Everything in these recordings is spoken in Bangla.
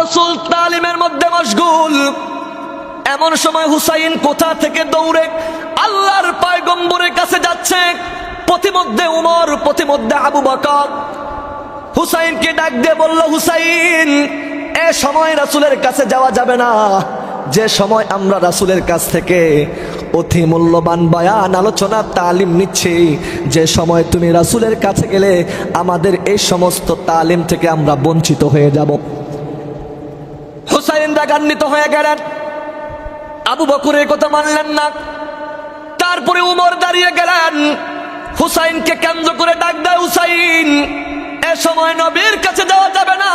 রসুল তালিমের মধ্যে মশগুল। এমন সময় হুসাইন কোথা থেকে দৌড়ে আল্লাহর পায়গম্বরের কাছে যাচ্ছে। প্রতিমধ্যে উমর প্রতিমধ্যে আবু বকর। হুসাইনকে ডাক দিয়ে বলল, হুসাইন, এ সময় রাসুলের কাছে যাওয়া যাবে না। যে সময় আমরা রাসুলের কাছ থেকে অতি মূল্যবান বয়ান, আলোচনা, তালিম নিচ্ছি, যে সময় তুমি রাসুলের কাছে গেলে আমাদের এই সমস্ত তালিম থেকে আমরা বঞ্চিত হয়ে যাব। হুসাইন হয়ে গেলেন। আবু বকুরের কথা মানলেন না। তারপরে উমর দাঁড়িয়ে গেলেন। হুসাইনকে কেন্দ্র করে ডাক দেয়, হুসাইন, এ সময় নবীর কাছে যাওয়া যাবে না।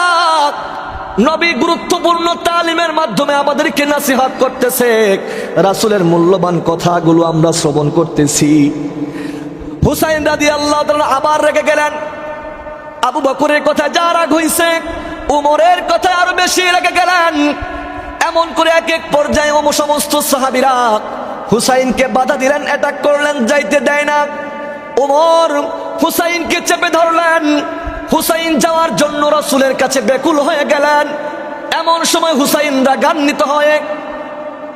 নবী গুরুত্বপূর্ণ তালিমের মাধ্যমে আমাদেরকে নাসিহাত করতেছে। রাসুলের মূল্যবান কথাগুলো আমরা শ্রবণ করতেছি। হুসাইন রাদি আল্লাহ আবার রেগে গেলেন। আবু বকুরের কথা যা রাগ হইছে, উমরের কথা আরও বেশি রেগে গেলেন। এমন করে এক এক পর্যায়ে সমস্ত সাহাবিরা হুসাইনকে বাধা দিলেন অ্যাটাক করলেন, যাইতে দেয় না। উমর হুসাইনকে চেপে ধরলেন। হুসাইন যাওয়ার জন্য রসুলের কাছে বেকুল হয়ে গেলেন। এমন সময় হুসাইন রাগান্বিত হয়ে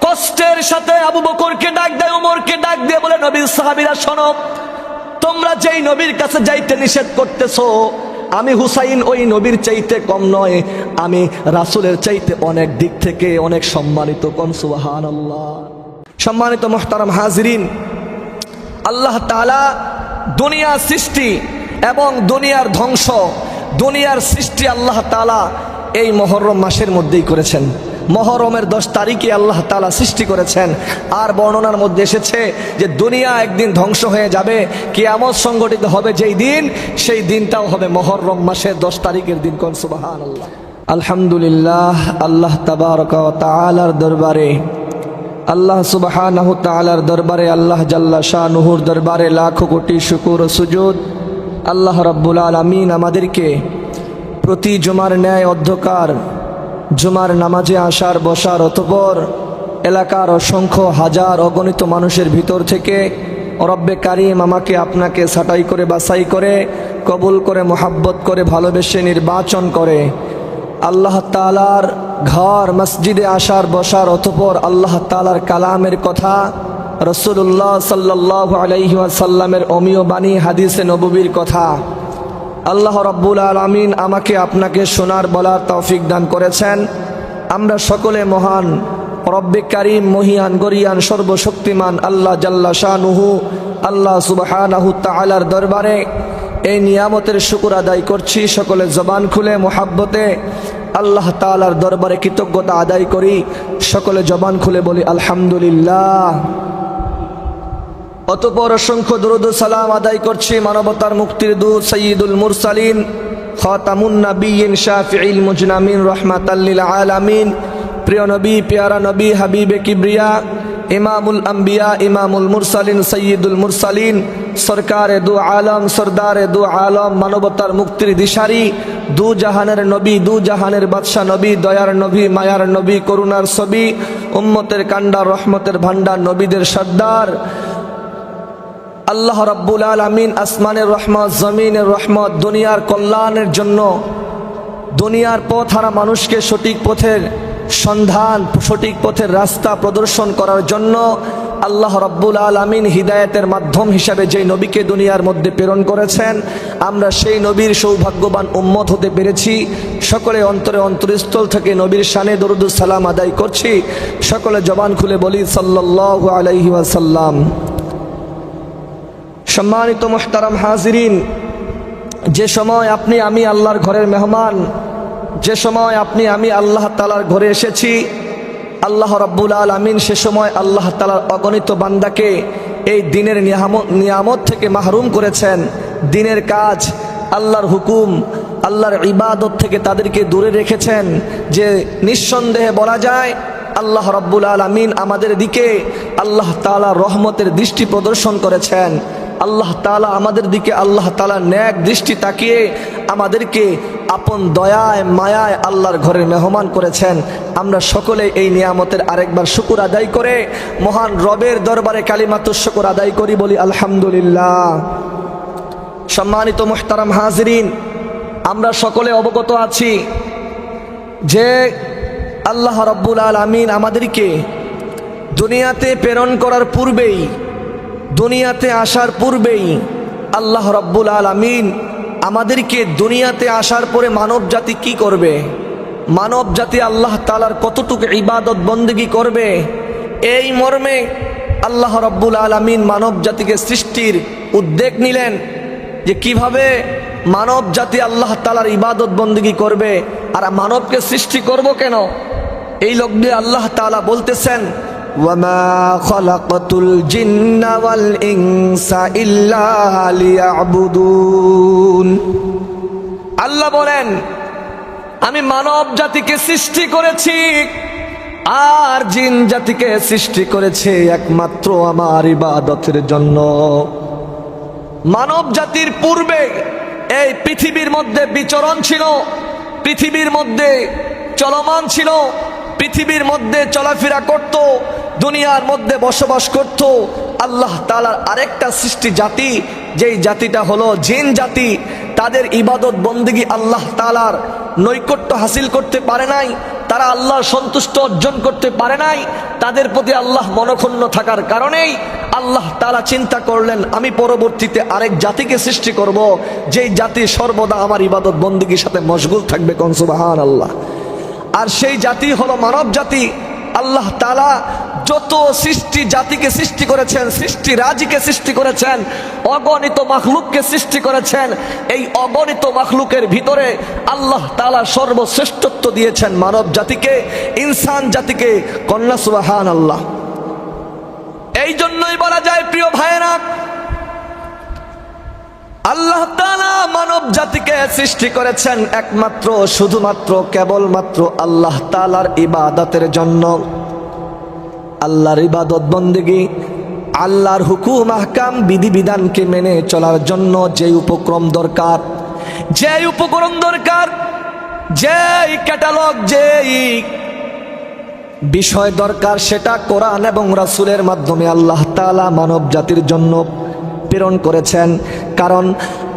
কষ্টের সাথে আবু বকরকে ডাক দেয় উমরকে ডাক দিয়ে বলে, নবীর সাহাবিরা, শোনো, তোমরা যেই নবীর কাছে যাইতে নিষেধ করতেছো আমি হুসাইন ওই নবীর চাইতে কম নয়, আমি রাসুলের চাইতে অনেক দিক থেকে অনেক সম্মানিত কম সুবাহান আল্লাহ সম্মানিত মোহতারাম হাজরিন, আল্লাহ তালা দুনিয়া সৃষ্টি এবং দুনিয়ার ধ্বংস, দুনিয়ার সৃষ্টি আল্লাহ তালা এই মহরম মাসের মধ্যেই করেছেন। মহরমের দশ তারিখে আল্লাহ তালা সৃষ্টি করেছেন। আর বর্ণনার মধ্যে এসেছে যে দুনিয়া একদিন ধ্বংস হয়ে যাবে, কিয়ামত সংগঠিত হবে যেই দিন, সেই দিনটাও হবে মহরম মাসের দশ তারিখের দিন কোন? সুবাহান আল্লাহ আলহামদুলিল্লাহ, আল্লাহ তাবারক ওয়া তাআলার দরবারে, আল্লাহ সুবহানাহু তাআলার দরবারে, আল্লাহ জাল্লা শাহ নুহুর দরবারে লাখো কোটি শুকুর সুজুদ। আল্লাহ রাব্বুল আলামিন আমাদেরকে প্রতি জমার ন্যায় অধ্যকার জুমার নামাজে আসার, বসার অতপর এলাকার অসংখ্য হাজার অগণিত মানুষের ভিতর থেকে রব্বে কারিম আমাকে আপনাকে ছাঁটাই করে, বাছাই করে, কবুল করে, মোহাব্বত করে, ভালোবেসে নির্বাচন করে। আল্লাহ তালার ঘর, মসজিদে আসার, বসার অতপর আল্লাহ তালার কালামের কথা রসুল্লাহ সাল্লাহ আলাইসাল্লামের অমীয় বাণী, হাদিসে নববীর কথা। আল্লাহ রব্বুল আলমিন আমাকে আপনাকে সোনার বলার তৌফিক দান করেছেন। আমরা সকলে মহান, রব্বে মহিয়ান, গরিয়ান, সর্বশক্তিমান আল্লাহ জাল্লা শাহনুহু আল্লাহ সুবাহানাহু তালার দরবারে এই নিয়ামতের শুকুর আদায় করছি। সকলে জবান খুলে মোহাব্বতে আল্লাহ তালার দরবারে কৃতজ্ঞতা আদায় করি। সকলে জবান খুলে বলি, আলহামদুলিল্লাহ। অতপর অসংখ্য দরুদ সালাম আদায় করছি মানবতার মুক্তির দূত সঈদুল মুরসালিন, খাতামুন নবীন শাফিল মুজনামিন রহমাতাল্লিল আলামিন, প্রিয় নবী, পেয়ারা নবী, হাবিবে কিবরিয়া, ইমামুল আম্বিয়া, ইমামুল মুরসালিন সঈদুল মুরসালিন, সরকারে দু আলম, সরদারে দু আলম, মানবতার মুক্তির দিশারি, দু জাহানের নবী, দু জাহানের বাদশাহ নবী, দয়ার নবী, মায়ার নবী, করুণার ছবি, উম্মতের কান্ডার রহমতের ভান্ডার নবীদের সর্দার আল্লাহ রাব্বুল আলমিন আসমানের রহমত, জমিনের রহমত, দুনিয়ার কল্যাণের জন্য দুনিয়ার পথ হারা মানুষকে সঠিক পথের সন্ধান, সঠিক পথের রাস্তা প্রদর্শন করার জন্য আল্লাহ রব্বুল আলমিন হিদায়তের মাধ্যম হিসাবে যেই নবীকে দুনিয়ার মধ্যে প্রেরণ করেছেন, আমরা সেই নবীর সৌভাগ্যবান উম্মত হতে পেরেছি। সকলে অন্তরে অন্তরস্থল থেকে নবীর শানে দরুদুস সালাম আদায় করছি। সকলে জবান খুলে বলি সাল্লাহ আলাইহি ওয়াসাল্লাম। সম্মানিত মোহতারাম হাজিরিন, যে সময় আপনি আমি আল্লাহর ঘরের মেহমান, যে সময় আপনি আমি আল্লাহ তালার ঘরে এসেছি, আল্লাহ রব্বুল আলমিন সে সময় আল্লাহ তালার অগণিত বান্দাকে এই দিনের নিয়ামত নিয়ামত থেকে মাহরুম করেছেন। দিনের কাজ, আল্লাহর হুকুম, আল্লাহর ইবাদত থেকে তাদেরকে দূরে রেখেছেন, যে নিঃসন্দেহে বলা যায়, আল্লাহ রব্বুল আলমিন আমাদের দিকে আল্লাহ তালা রহমতের দৃষ্টি প্রদর্শন করেছেন। আল্লাহ তালা আমাদের দিকে আল্লাহ তালা ন্যাক দৃষ্টি তাকিয়ে আমাদেরকে আপন দয়ায়, মায়ায় আল্লাহর ঘরের মেহমান করেছেন। আমরা সকলে এই নিয়ামতের আরেকবার শুকুর আদায় করে মহান রবের দরবারে কালিমাত শুকুর আদায় করি বলি আলহামদুলিল্লাহ। সম্মানিত মোহতারাম হাজরিন, আমরা সকলে অবগত আছি যে আল্লাহ রব্বুল আল আমিন আমাদেরকে দুনিয়াতে প্রেরণ করার পূর্বেই দুনিয়াতে আসার পূর্বেই আল্লাহ রব্বুল আলমিন আমাদেরকে দুনিয়াতে আসার পরে মানব জাতি কি করবে? মানব জাতি আল্লাহ তালার কতটুকু ইবাদত বন্দেগি করবে? এই মর্মে আল্লাহ রব্বুল আলমিন মানব জাতিকে সৃষ্টির উদ্যোগ নিলেন যে কীভাবে মানব জাতি আল্লাহ তালার ইবাদত বন্দিগি করবে আর মানবকে সৃষ্টি করব কেন? এই দিয়ে আল্লাহ তালা বলতেছেন وما خلقت الجن والإنس إلا ليعبدون আল্লাহ বলেন আমি মানব জাতিকে সৃষ্টি করেছি আর জিন জাতিকে সৃষ্টি করেছে একমাত্র আমার ইবাদতের জন্য মানব জাতির পূর্বে এই পৃথিবীর মধ্যে বিচরণ ছিল পৃথিবীর মধ্যে চলমান ছিল পৃথিবীর মধ্যে চলাফেরা করত দুনিয়ার মধ্যে বসবাস করত, আল্লাহ তালার আরেকটা সৃষ্টি জাতি, যেই জাতিটা হলো জিন জাতি। তাদের ইবাদত বন্দিগি আল্লাহ তালার নৈকট্য হাসিল করতে পারে নাই, তারা আল্লাহর সন্তুষ্ট অর্জন করতে পারে নাই, তাদের প্রতি আল্লাহ মনক্ষুণ্ণ থাকার কারণেই আল্লাহ তারা চিন্তা করলেন, আমি পরবর্তীতে আরেক জাতিকে সৃষ্টি করব, যেই জাতি সর্বদা আমার ইবাদত বন্দিগির সাথে মশগুল থাকবে কনসুবাহান আল্লাহ আর সেই জাতি হলো মানব জাতি। আল্লাহ তালা যত সৃষ্টি জাতিকে সৃষ্টি করেছেন, সৃষ্টি রাজিকে সৃষ্টি করেছেন, অগণিত মাখলুককে সৃষ্টি করেছেন, এই অগণিত মাখলুকের ভিতরে আল্লাহ তালা সর্বশ্রেষ্ঠত্ব দিয়েছেন মানব জাতিকে, ইনসান জাতিকে, কন্যা সুবাহান আল্লাহ এই জন্যই বলা যায়, প্রিয় ভাইরা আল্লাহ তালা মানব জাতিকে সৃষ্টি করেছেন একমাত্র, শুধুমাত্র, কেবলমাত্র আল্লাহ তালার ইবাদতের জন্য। আল্লাহর ইবাদত বন্দেগী, আল্লাহর হুকুম, আহকাম বিধিবিধানকে মেনে চলার জন্য যে উপক্রম দরকার যে উপকরণ দরকার, যেই ক্যাটালগ, যেই বিষয় দরকার, সেটা কোরআন এবং রাসুলের মাধ্যমে আল্লাহ তালা মানব জাতির জন্য প্রেরণ করেছেন। কারণ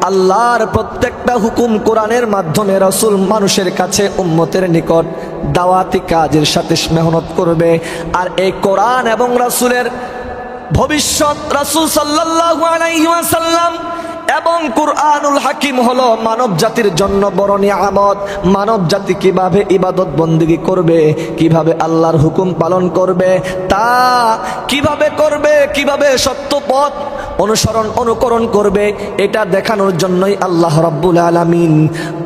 আল্লাহর প্রত্যেকটা হুকুম কোরআনের মাধ্যমে রাসুল মানুষের কাছে, উম্মতের নিকট দাওয়াতি কাজের সাথে মেহনত করবে। আর এই কোরআন এবং রাসুলের ভবিষ্যৎ রাসুল ওয়াসাল্লাম এবং কুরআনুল হাকিম হলো মানব জাতির জন্য বড় নিয়ামত। মানব জাতি কীভাবে ইবাদত বন্দিগি করবে, কীভাবে আল্লাহর হুকুম পালন করবে, তা কীভাবে করবে, কীভাবে সত্য পথ অনুসরণ, অনুকরণ করবে, এটা দেখানোর জন্যই আল্লাহ রব্বুল আলমিন,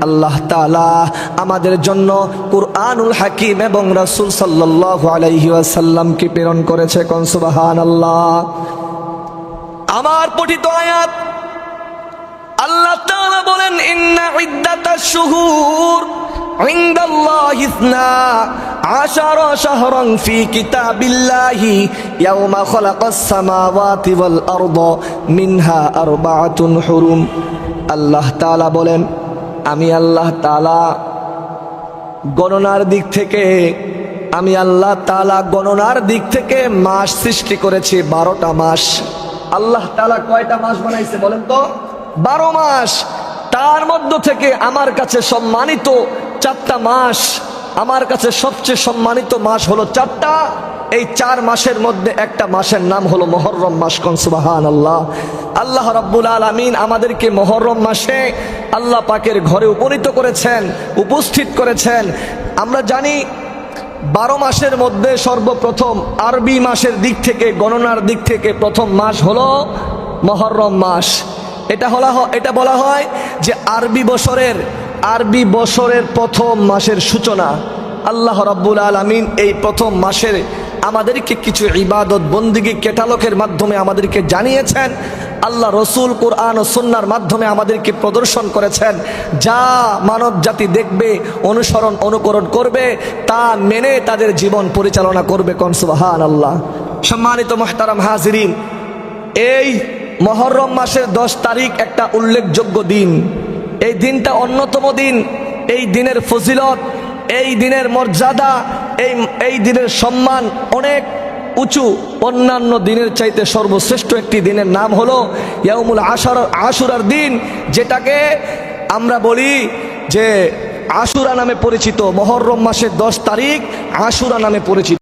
আল্লাহ তালা আমাদের জন্য কুরআনুল হাকিম এবং রাসুল সাল্লাহ আলাইসাল্লামকে প্রেরণ করেছে কনসুবাহান আল্লাহ আমার পঠিত আয়াত, আল্লাহ তাআলা বলেন, ইন্না ইদ্দাতাশ শুহুর ইনদাল্লাহি ইসনা আশার শাহরং ফি কিতাবিল্লাহি ইয়াউমা খলাকাস সামাওয়াতি ওয়াল আরদ মিনহা আরবাআতুন হুরুম। আল্লাহ তাআলা বলেন, আমি আল্লাহ তাআলা গণনার দিক থেকে, আমি আল্লাহ তালা গণনার দিক থেকে মাস সৃষ্টি করেছি বারোটা মাস। আল্লাহ তালা কয়টা মাস বানাইছে বলেন তো? বারো মাস। তার মধ্য থেকে আমার কাছে সম্মানিত চারটা মাস। আমার কাছে সবচেয়ে সম্মানিত মাস হলো চারটা। এই চার মাসের মধ্যে একটা মাসের নাম হলো মহরম মাস কনসুবাহান আল্লাহ আল্লাহ রাব্বুল আলমিন আমাদেরকে মহরম মাসে আল্লাহ পাকের ঘরে উপনীত করেছেন, উপস্থিত করেছেন। আমরা জানি বারো মাসের মধ্যে সর্বপ্রথম আরবি মাসের দিক থেকে, গণনার দিক থেকে প্রথম মাস হলো মহরম মাস। এটা হলা এটা বলা হয় যে আরবি বছরের আরবি বছরের প্রথম মাসের সূচনা। আল্লাহ রাব্বুল আলমিন এই প্রথম মাসের আমাদেরকে কিছু ইবাদত বন্দিগি কেটালকের মাধ্যমে আমাদেরকে জানিয়েছেন। আল্লাহ রসুল কোরআন ও সুন্নার মাধ্যমে আমাদেরকে প্রদর্শন করেছেন। যা মানব জাতি দেখবে, অনুসরণ, অনুকরণ করবে, তা মেনে তাদের জীবন পরিচালনা করবে কনসুবাহান আল্লাহ সম্মানিত মোহতারাম হাজিরিন, এই মহরম মাসের দশ তারিখ একটা উল্লেখযোগ্য দিন। এই দিনটা অন্যতম দিন। এই দিনের ফজিলত, এই দিনের মর্যাদা, এই এই দিনের সম্মান অনেক উঁচু। অন্যান্য দিনের চাইতে সর্বশ্রেষ্ঠ একটি দিনের নাম হলো ইয়ামুল আশার, আশুরার দিন, যেটাকে আমরা বলি যে আশুরা নামে পরিচিত। মহরম মাসের দশ তারিখ আশুরা নামে পরিচিত।